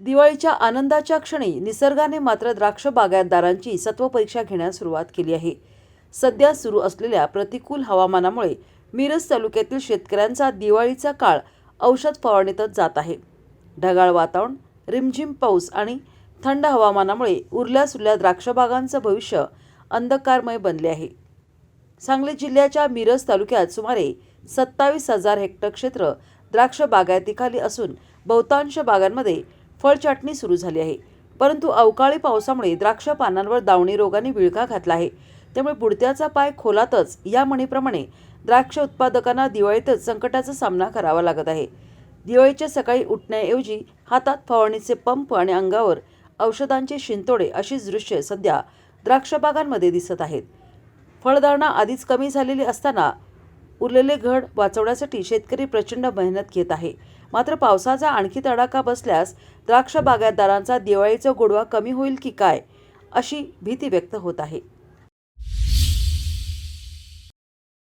दिवाळीच्या आनंदाच्या क्षणी निसर्गाने मात्र द्राक्ष बागायतदारांची सत्वपरीक्षा घेण्यास सुरुवात केली आहे. सध्या सुरू असलेल्या प्रतिकूल हवामानामुळे मिरज तालुक्यातील शेतकऱ्यांचा दिवाळीचा काळ औषध फवारणीतच जात आहे. ढगाळ वातावरण रिमझिम पाऊस आणि थंड हवामानामुळे उरल्या सुरल्या द्राक्षबागांचं भविष्य अंधकारमय बनले आहे. सांगली जिल्ह्याच्या मिरज तालुक्यात सुमारे सत्तावीस हजार हेक्टर क्षेत्र द्राक्ष बागायतीखाली असून बहुतांश बागांमध्ये फळचाटणी सुरू झाली आहे. परंतु अवकाळी पावसामुळे द्राक्ष पानांवर दावणी रोगाने विळखा घातला आहे. त्यामुळे बुडत्याचा पाय खोलातच या म्हणीप्रमाणे द्राक्ष उत्पादकांना दिवाळीतच संकटाचा सामना करावा लागत आहे. दिवाळीच्या सकाळी उठण्याऐवजी हातात फवारणीचे पंप आणि अंगावर औषधांचे शिंतोडे अशीच दृश्ये सध्या द्राक्षबागांमध्ये दिसत आहेत. फळधारणा आधीच कमी झालेली असताना उरलेले घड वाचवण्यासाठी शेतकरी प्रचंड मेहनत घेत आहे. मात्र पावसाचा आणखी तडाखा बसल्यास द्राक्ष बागायतदारांचा दिवाळीचा गोडवा कमी होईल की काय अशी भीती व्यक्त होत आहे.